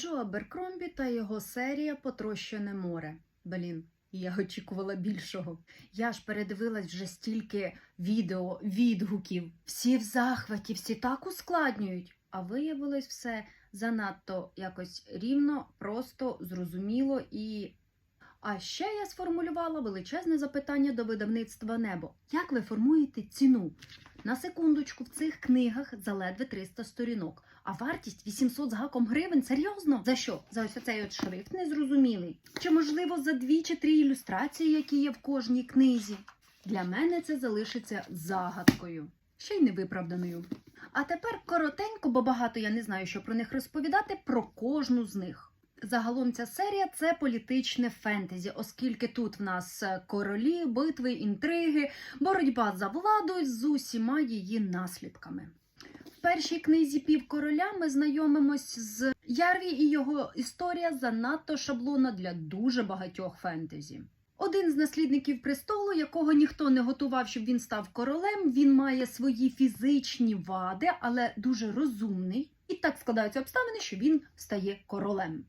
Джо Аберкромбі та його серія Потрощене море. Блін, я очікувала більшого. Я ж передивилась вже стільки відео, відгуків. Всі в захваті, всі так ускладнюють. А виявилось все занадто якось рівно, просто, зрозуміло і. А ще я сформулювала величезне запитання до видавництва Небо. Як ви формуєте ціну? На секундочку, в цих книгах заледве 300 сторінок, а вартість 800 з гаком гривень. Серйозно? За що? За ось цей от шрифт незрозумілий? Чи можливо за дві чи три ілюстрації, які є в кожній книзі? Для мене це залишиться загадкою, ще й невиправданою. А тепер коротенько, бо багато я не знаю, що про них розповідати, про кожну з них. Загалом ця серія це політичне фентезі, оскільки тут в нас е, королі, битви, інтриги, боротьба за владу з усіма її наслідками. В першій книзі Півкороля ми знайомимось з Ярві і його історія занадто шаблонна для дуже багатьох фентезі. Один з наслідників престолу, якого ніхто не готував, щоб він став королем, він має свої фізичні вади, але дуже розумний. І так складаються обставини, що він стає королем.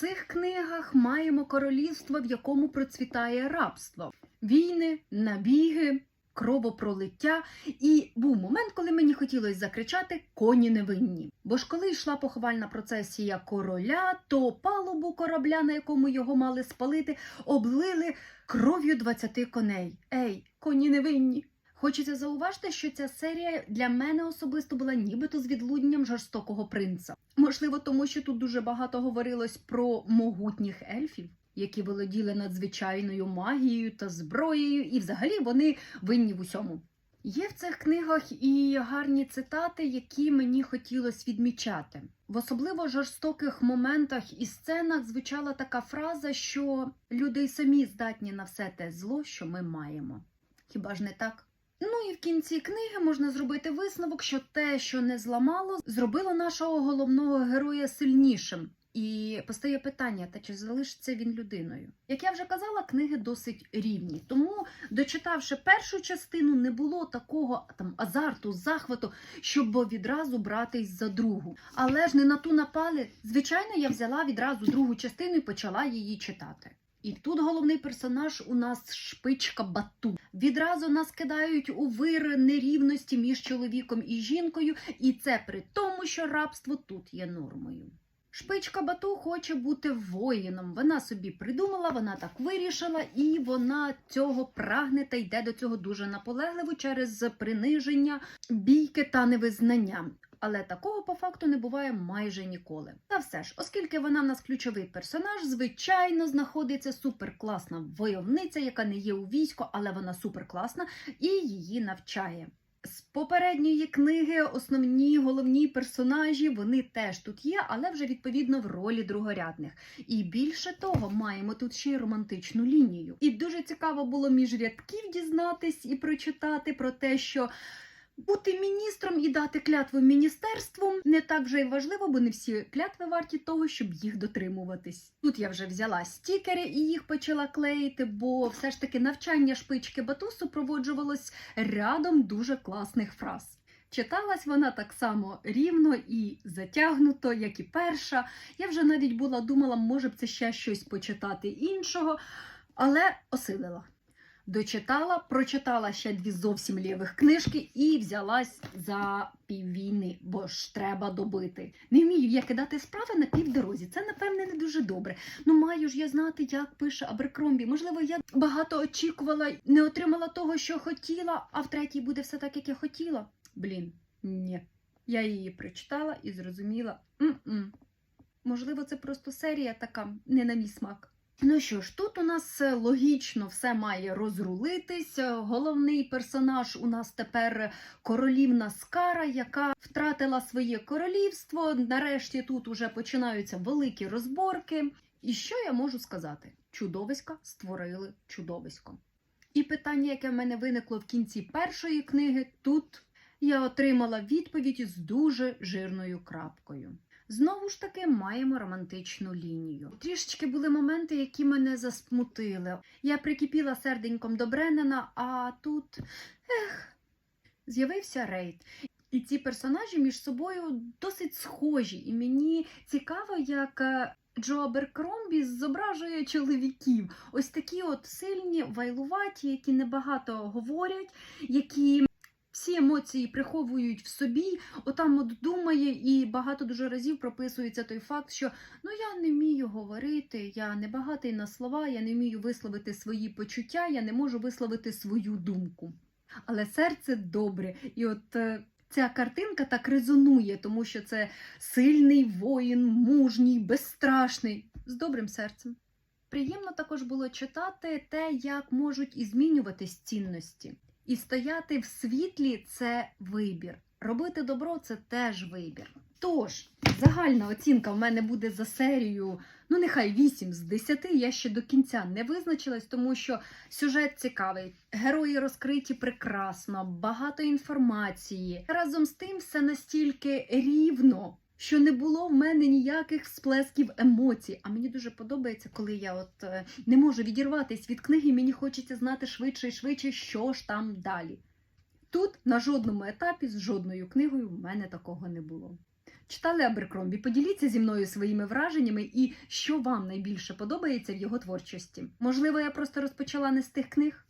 Цих книгах маємо королівство, в якому процвітає рабство, війни, набіги, кровопролиття. І був момент, коли мені хотілося закричати коні невинні. Бо ж коли йшла поховальна процесія короля, то палубу корабля, на якому його мали спалити, облили кров'ю 20 коней. Ей, коні невинні! Хочеться зауважити, що ця серія для мене особисто була нібито з відлудненням жорстокого принца. Можливо, тому що тут дуже багато говорилось про могутніх ельфів, які володіли надзвичайною магією та зброєю, і взагалі вони винні в усьому. Є в цих книгах і гарні цитати, які мені хотілося відмічати. В особливо жорстоких моментах і сценах звучала така фраза, що люди й самі здатні на все те зло, що ми маємо. Хіба ж не так? Ну і в кінці книги можна зробити висновок, що те, що не зламало, зробило нашого головного героя сильнішим. І постає питання, та чи залишиться він людиною? Як я вже казала, книги досить рівні. Тому, дочитавши першу частину, не було такого там азарту, захвату, щоб відразу братись за другу. Але ж не на ту напали. Звичайно, я взяла відразу другу частину і почала її читати. І тут головний персонаж у нас шпичка Бату. Відразу нас кидають у вир нерівності між чоловіком і жінкою, і це при тому, що рабство тут є нормою. Шпичка Бату хоче бути воїном. Вона собі придумала, вона так вирішила, і вона цього прагне та йде до цього дуже наполегливо через приниження, бійки та невизнання. Але такого по факту не буває майже ніколи. Та все ж, оскільки вона в нас ключовий персонаж, звичайно, знаходиться суперкласна войовниця, яка не є у війську, але вона суперкласна і її навчає. З попередньої книги основні головні персонажі вони теж тут є, але вже відповідно в ролі другорядних. І більше того, маємо тут ще й романтичну лінію. І дуже цікаво було між рядків дізнатись і прочитати про те, що. Бути міністром і дати клятву міністерству не так вже й важливо, бо не всі клятви варті того, щоб їх дотримуватись. Тут я вже взяла стікери і їх почала клеїти, бо все ж таки навчання шпички бату супроводжувалось рядом дуже класних фраз. Читалась вона так само рівно і затягнуто, як і перша. Я вже навіть була думала, може б це ще щось почитати іншого, але осилила. Дочитала, прочитала ще дві зовсім лівих книжки і взялась за піввійни, бо ж треба добити. Не вмію я кидати справи на півдорозі. Це, напевне, не дуже добре. Ну, маю ж я знати, як пише Аберкромбі. Можливо, я багато очікувала, не отримала того, що хотіла, а в третій буде все так, як я хотіла. Блін, ні. Я її прочитала і зрозуміла. М-м. Можливо, це просто серія така, не на мій смак. Ну що ж, тут у нас е, логічно все має розрулитись. Е, Головний персонаж у нас тепер королівна Скара, яка втратила своє королівство. Нарешті тут уже починаються великі розборки. І що я можу сказати? Чудовиська створили чудовисько. І питання, яке в мене виникло в кінці першої книги, тут я отримала відповідь з дуже жирною крапкою. Знову ж таки маємо романтичну лінію. Трішечки були моменти, які мене засмутили. Я прикипіла серденьком до Бреннена, а тут ех, з'явився рейд. І ці персонажі між собою досить схожі. І мені цікаво, як е, Джо Аберкромбі зображує чоловіків. Ось такі от сильні, вайлуваті, які небагато говорять, які всі емоції приховують в собі, отам от думає, і багато дуже разів прописується той факт, що ну я не вмію говорити, я не багатий на слова, я не вмію висловити свої почуття, я не можу висловити свою думку. Але серце добре, і от е, ця картинка так резонує, тому що це сильний воїн, мужній, безстрашний, з добрим серцем. Приємно також було читати те, як можуть і змінюватись цінності. І стояти в світлі це вибір. Робити добро це теж вибір. Тож, загальна оцінка в мене буде за серію, ну нехай 8 з 10. Я ще до кінця не визначилась, тому що сюжет цікавий, герої розкриті прекрасно, багато інформації. Разом з тим, все настільки рівно. Що не було в мене ніяких всплесків емоцій. А мені дуже подобається, коли я от е, не можу відірватися від книги, мені хочеться знати швидше і швидше, що ж там далі. Тут на жодному етапі з жодною книгою в мене такого не було. Читали Аберкромбі, поділіться зі мною своїми враженнями і що вам найбільше подобається в його творчості. Можливо, я просто розпочала не з тих книг.